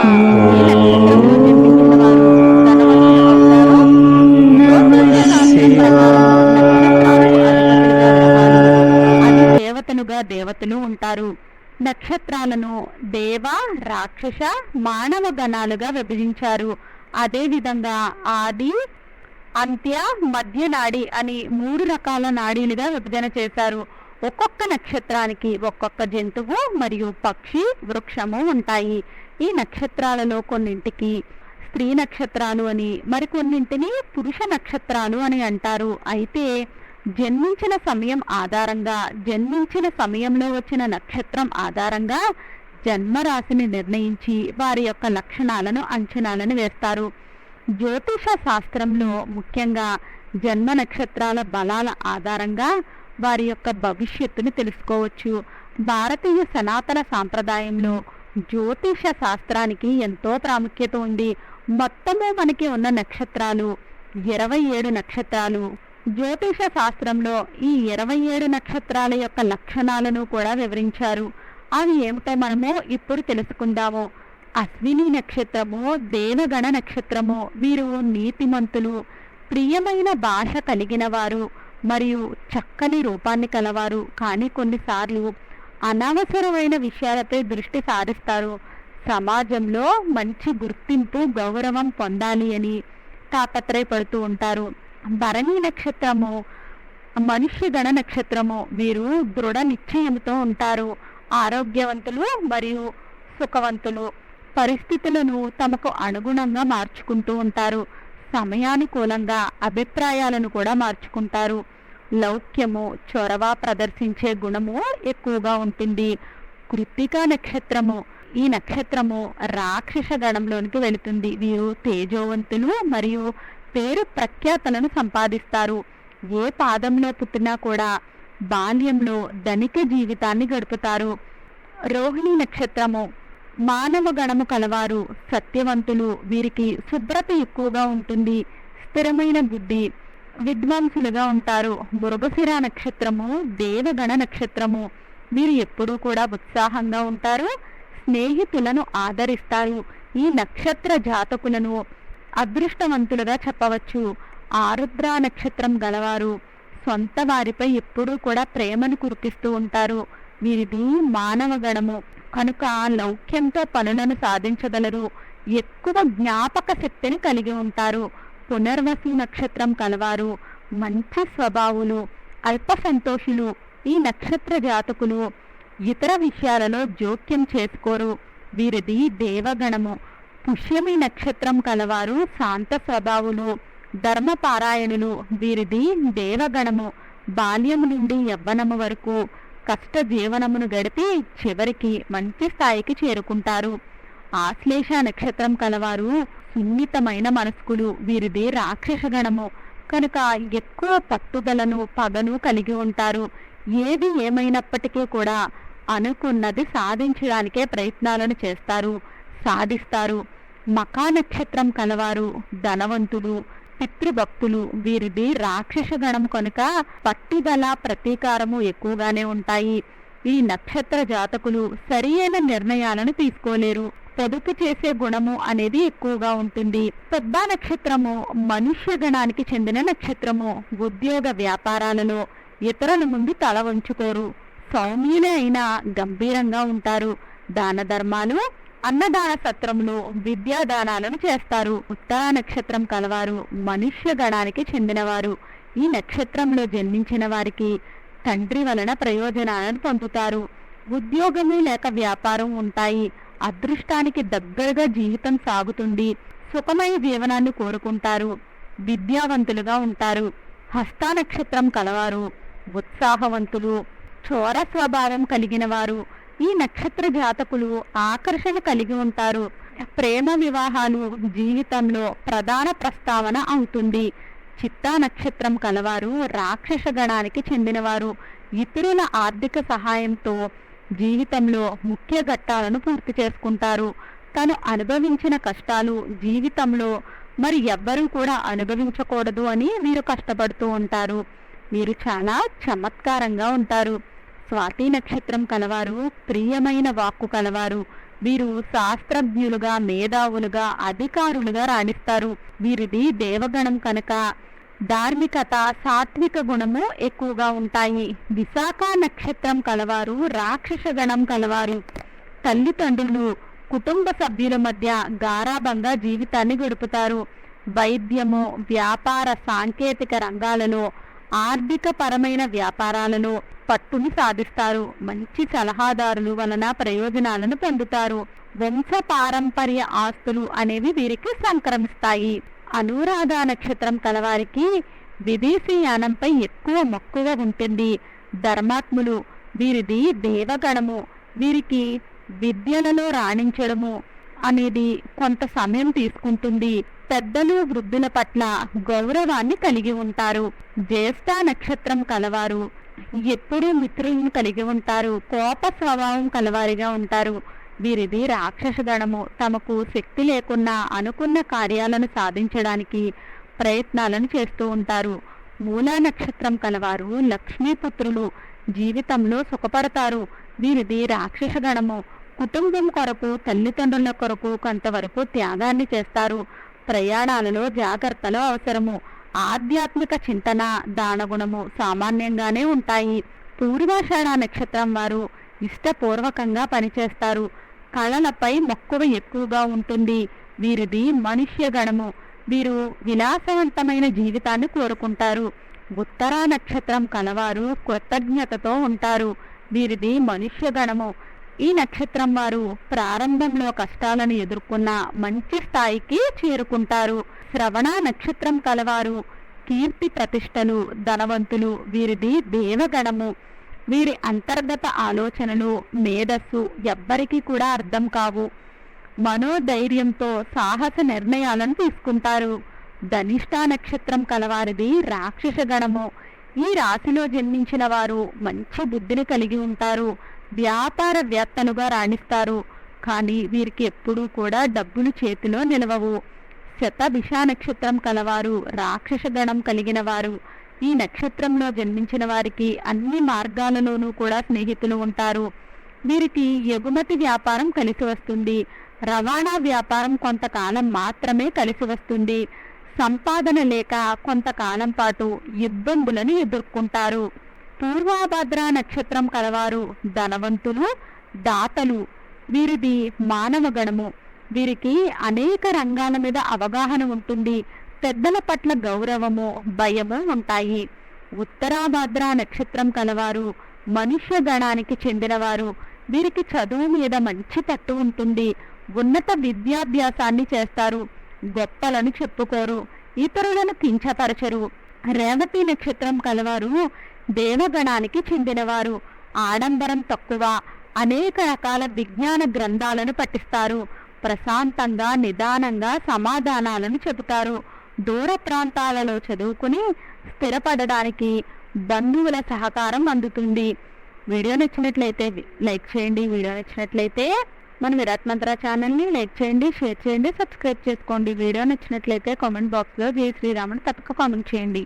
దేవతనుగా దేవతలు ఉంటారు. నక్షత్రాలను దేవ రాక్షస మానవ గణాలుగా విభజించారు. అదే విధంగా ఆది అంత్య మధ్య నాడి అని మూడు రకాల నాడీలుగా విభజన చేశారు. ఒక్కొక్క నక్షత్రానికి ఒక్కొక్క జంతువు మరియు పక్షి వృక్షము ఉంటాయి. ఈ నక్షత్రాలలో కొన్నింటికి స్త్రీ నక్షత్రాలు అని మరికొన్నింటిని పురుష నక్షత్రాలు అని అంటారు. అయితే జన్మించిన సమయం ఆధారంగా జన్మించిన సమయంలో వచ్చిన నక్షత్రం ఆధారంగా జన్మరాశిని నిర్ణయించి వారి యొక్క లక్షణాలను అంచనాలను వేస్తారు. జ్యోతిష శాస్త్రంలో ముఖ్యంగా జన్మ నక్షత్రాల బలాల ఆధారంగా వారి యొక్క భవిష్యత్తును తెలుసుకోవచ్చు. భారతీయ సనాతన సాంప్రదాయంలో జ్యోతిష శాస్త్రానికి ఎంతో ప్రాముఖ్యత ఉంది. మొత్తము మనకి ఉన్న నక్షత్రాలు ఇరవై ఏడు నక్షత్రాలు. జ్యోతిష శాస్త్రంలో ఈ ఇరవై ఏడు నక్షత్రాల యొక్క లక్షణాలను కూడా వివరించారు. అవి ఏమిటో మనము ఇప్పుడు తెలుసుకుందాము. అశ్విని నక్షత్రము దేవగణ నక్షత్రము వీరు నీతిమంతులు ప్రియమైన భాష కలిగిన వారు మరియు చక్కని రూపాన్ని కలవారు. కానీ కొన్నిసార్లు అనవసరమైన విషయాలపై దృష్టి సారిస్తారు. సమాజంలో మంచి గుర్తింపు గౌరవం పొందాలి అని తాపత్రయపడుతూ ఉంటారు. భరణి నక్షత్రము మనిషి గణ నక్షత్రము వీరు దృఢ నిశ్చయంతో ఉంటారు. ఆరోగ్యవంతులు మరియు సుఖవంతులు. పరిస్థితులను తమకు అనుగుణంగా మార్చుకుంటూ ఉంటారు. సమయానుకూలంగా అభిప్రాయాలను కూడా మార్చుకుంటారు. లౌక్యము చొరవ ప్రదర్శించే గుణము ఎక్కువగా ఉంటుంది. కృత్తికా నక్షత్రము ఈ నక్షత్రము రాక్షస గణంలోనికి వెళుతుంది. వీరు తేజోవంతులు మరియు పేరు ప్రఖ్యాతలను సంపాదిస్తారు. ఏ పాదంలో పుట్టినా కూడా బాల్యంలో ధనిక జీవితాన్ని గడుపుతారు. రోహిణి నక్షత్రము మానవ గణము కలవారు సత్యవంతులు వీరికి శుభ్రత ఎక్కువగా ఉంటుంది. స్థిరమైన బుద్ధి విద్వాంసులుగా ఉంటారు. మృగశిర నక్షత్రము దేవగణ నక్షత్రము. వీరు ఎప్పుడూ కూడా ఉత్సాహంగా ఉంటారు. స్నేహితులను ఆదరిస్తారు. ఈ నక్షత్ర జాతకులను అదృష్టవంతులుగా చెప్పవచ్చు. ఆరుద్ర నక్షత్రం గలవారు సొంత వారిపై ఎప్పుడూ కూడా ప్రేమను కురిపిస్తూ ఉంటారు. వీరిది మానవ గణము. కనుక లౌక్యంతో పనులను సాధించగలరు. ఎక్కువ జ్ఞాపక శక్తిని కలిగి ఉంటారు. పునర్వసు నక్షత్రం కలవారు. మంచి స్వభావులు అల్ప సంతోషులు ఈ నక్షత్ర జాతకులు ఇతర విషయాలలో జోక్యం చేసుకోరు. వీరిది దేవగణము. పుష్యమి నక్షత్రం కలవారు శాంత స్వభావులు. ధర్మపారాయణులు వీరిది దేవగణము. బాల్యము నుండి యవ్వనము వరకు కష్ట జీవనమును గడిపి చివరికి మంచి స్థాయికి చేరుకుంటారు. ఆశ్లేష నక్షత్రం కలవారు సున్నితమైన మనస్కులు వీరిది రాక్షసగణము కనుక ఎక్కువ పట్టుదలను పగను కలిగి ఉంటారు. ఏది ఏమైనప్పటికీ కూడా అనుకున్నది సాధించడానికే ప్రయత్నాలను చేస్తారు సాధిస్తారు. మకా నక్షత్రం కలవారు ధనవంతులు పితృభక్తులు వీరిది రాక్షసగణం కనుక పట్టుదల ప్రతీకారము ఎక్కువగానే ఉంటాయి. ఈ నక్షత్ర జాతకులు సరియైన నిర్ణయాలను తీసుకోలేరు. పొదుపు చేసే గుణము అనేది ఎక్కువగా ఉంటుంది. పెద్ద నక్షత్రము మనుష్య గణానికి చెందిన నక్షత్రము. ఉద్యోగ వ్యాపారాలలో ఇతరుల ముందు తల వంచుకోరు. సౌమ్యులే అయినా గంభీరంగా ఉంటారు. దాన ధర్మాలు అన్నదాన సత్రములు విద్యాదానాలను చేస్తారు. ఉత్తర నక్షత్రం కలవారు మనుష్య గణానికి చెందినవారు. ఈ నక్షత్రంలో జన్మించిన వారికి తండ్రి వలన ప్రయోజనాలను పొందుతారు. ఉద్యోగము లేక వ్యాపారం ఉంటాయి. అదృష్టానికి దగ్గరగా జీవితం సాగుతుంది. సుఖమైన జీవనాన్ని కోరుకుంటారు. విద్యావంతులుగా ఉంటారు. హస్త నక్షత్రం కలవారు. ఉత్సాహవంతులు. చోర స్వభావం కలిగిన వారు. ఈ నక్షత్ర జాతకులు ఆకర్షణ కలిగి ఉంటారు. ప్రేమ వివాహాలు జీవితంలో ప్రధాన ప్రస్తావన అవుతుంది. చిత్తా నక్షత్రం కలవారు రాక్షస గణానికి చెందినవారు. ఇతరుల ఆర్థిక సహాయంతో జీవితంలో ముఖ్య ఘట్టాలను పూర్తి చేసుకుంటారు. తను అనుభవించిన కష్టాలు జీవితంలో మరి ఎవ్వరూ కూడా అనుభవించకూడదు అని వీరు కష్టపడుతూ ఉంటారు. వీరు చాలా చమత్కారంగా ఉంటారు. స్వాతి నక్షత్రం కలవారు ప్రియమైన వాక్కు కలవారు. వీరు శాస్త్రజ్ఞులుగా మేధావులుగా అధికారులుగా రాణిస్తారు. వీరిది దేవగణం కనుక. ధార్మికత సాత్విక గుణము ఎక్కువగా ఉంటాయి. విశాఖ నక్షత్రం కలవారు రాక్షస గణం కలవారు. తల్లిదండ్రులు కుటుంబ సభ్యుల మధ్య గారాభంగా జీవితాన్ని గడుపుతారు. వైద్యము వ్యాపార సాంకేతిక రంగాలను ఆర్థిక పరమైన వ్యాపారాలను పట్టుని సాధిస్తారు. మంచి సలహాదారులు వలన ప్రయోజనాలను పొందుతారు. వంశ పారంపర్య ఆస్తులు అనేవి వీరికి సంక్రమిస్తాయి. అనురాధ నక్షత్రం కలవారికి విదేశీయానంపై ఎక్కువ మక్కువ ఉంటుంది. ధర్మాత్ములు వీరిది దేవగణము. వీరికి విద్యలలో రాణించడము అనేది కొంత సమయం తీసుకుంటుంది. పెద్దలు వృద్ధుల పట్ల గౌరవాన్ని కలిగి ఉంటారు. జ్యేష్ఠ నక్షత్రం కలవారు. ఎప్పుడూ మిత్రులను కలిగి ఉంటారు. కోప స్వభావం కలవారిగా ఉంటారు. వీరిది రాక్షసదళము తమకు శక్తి లేకున్నా అనుకున్న కార్యాలను సాధించడానికి ప్రయత్నాలను చేస్తూ ఉంటారు. మూలా నక్షత్రం కలవారు లక్ష్మీపుత్రులు జీవితంలో సుఖపడతారు. వీరిది రాక్షసగణము కుటుంబం కొరకు తల్లిదండ్రుల కొరకు కొంతవరకు త్యాగాన్ని చేస్తారు. ప్రయాణాలలో జాగ్రత్తలు అవసరము. ఆధ్యాత్మిక చింతన దానగుణము సామాన్యంగానే ఉంటాయి. పూర్వాషాఢ నక్షత్రం వారు ఇష్టపూర్వకంగా పనిచేస్తారు. కళలపై మక్కువ ఎక్కువగా ఉంటుంది. వీరిది మనుష్య గణము. వీరు విలాసవంతమైన జీవితాన్ని కోరుకుంటారు. ఉత్తరా నక్షత్రం కలవారు కృతజ్ఞతతో ఉంటారు. వీరిది మనుష్య గణము. ఈ నక్షత్రం వారు ప్రారంభంలో కష్టాలను ఎదుర్కొన్న మంచి స్థాయికి చేరుకుంటారు. శ్రవణ నక్షత్రం కలవారు కీర్తి ప్రతిష్టలు ధనవంతులు. వీరిది దేవగణము. వీరి అంతర్గత ఆలోచనలు మేధస్సు ఎవ్వరికీ కూడా అర్థం కావు. మనోధైర్యంతో సాహస నిర్ణయాలను తీసుకుంటారు. ధనిష్ట నక్షత్రం కలవారిది రాక్షస గణము. ఈ రాశిలో జన్మించిన వారు మంచి బుద్ధిని కలిగి ఉంటారు. వ్యాపారవేత్తలుగా రాణిస్తారు. కానీ వీరికి ఎప్పుడూ కూడా డబ్బులు చేతిలో నిలవవు. శతభిష నక్షత్రం కలవారు రాక్షస గణం కలిగిన వారు. ఈ నక్షత్రంలో జన్మించిన వారికి అన్ని మార్గాలలోనూ కూడా స్నేహితులు ఉంటారు. వీరికి ఎగుమతి వ్యాపారం కలిసి వస్తుంది. రవాణా వ్యాపారం కొంతకాలం మాత్రమే కలిసి వస్తుంది. సంపాదన లేక కొంతకాలం పాటు ఇబ్బందులను ఎదుర్కొంటారు. పూర్వాభద్ర నక్షత్రం కలవారు ధనవంతులు దాతలు. వీరిది మానవ గణము వీరికి అనేక రంగాల మీద అవగాహన ఉంటుంది. పెద్దల పట్ల గౌరవము భయము ఉంటాయి. ఉత్తరాభద్ర నక్షత్రం కలవారు మనుష్య గణానికి చెందినవారు. వీరికి చదువు మీద మంచి పట్టు ఉంటుంది. ఉన్నత విద్యాభ్యాసాన్ని చేస్తారు. గొప్పలను చెప్పుకోరు. ఇతరులను కించపరచరు. రేవతి నక్షత్రం కలవారు దేవగణానికి చెందినవారు. ఆడంబరం తక్కువ. అనేక రకాల విజ్ఞాన గ్రంథాలను పఠిస్తారు. ప్రశాంతంగా నిదానంగా సమాధానాలను చెబుతారు. దూర ప్రాంతాలలో చదువుకుని స్థిరపడడానికి బంధువుల సహకారం అందుతుంది. వీడియో నచ్చినట్లయితే లైక్ చేయండి. వీడియో నచ్చినట్లయితే మన విరాట్ మంత్ర ఛానల్ని లైక్ చేయండి షేర్ చేయండి సబ్స్క్రైబ్ చేసుకోండి. వీడియో నచ్చినట్లయితే కామెంట్ బాక్స్లో జై శ్రీరాముని తప్పక కామెంట్ చేయండి.